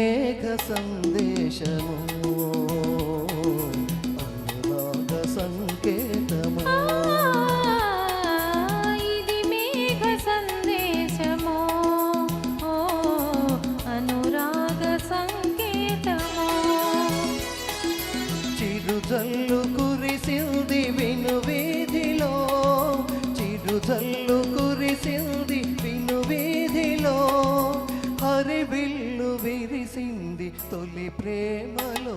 मेघ संदेश संकेत ప్రేమలో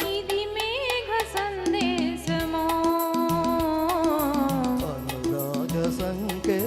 संके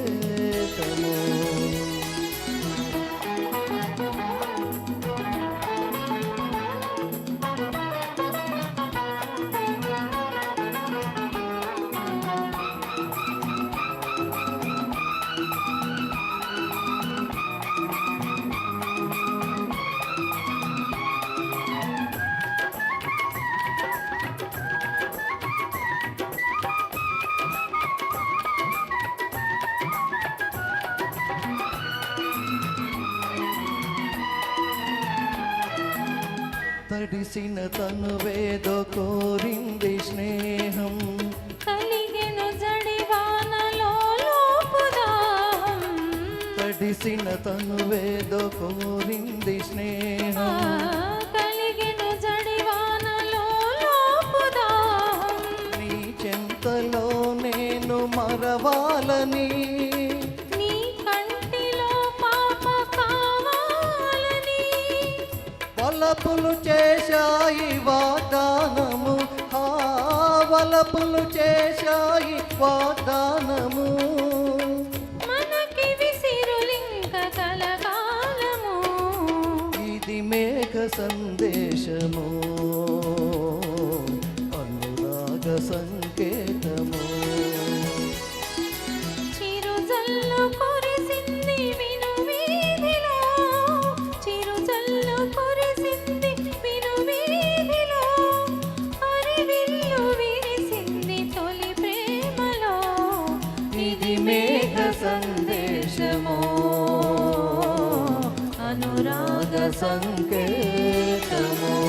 తడిసిన తనువేదో కోరింది స్నేహం. కలిగెను తడిసిన తనువేదో కోరింది స్నేహం. కలిగెను నీ చెంతలో నేను మరవాలని వలపులు చేశాయి వాదానము ఆ వలపులు చేశాయి వాగ్దానము. ఇది మేఘ సందేశము. అనురాగ సంకేతము. సంకేతము.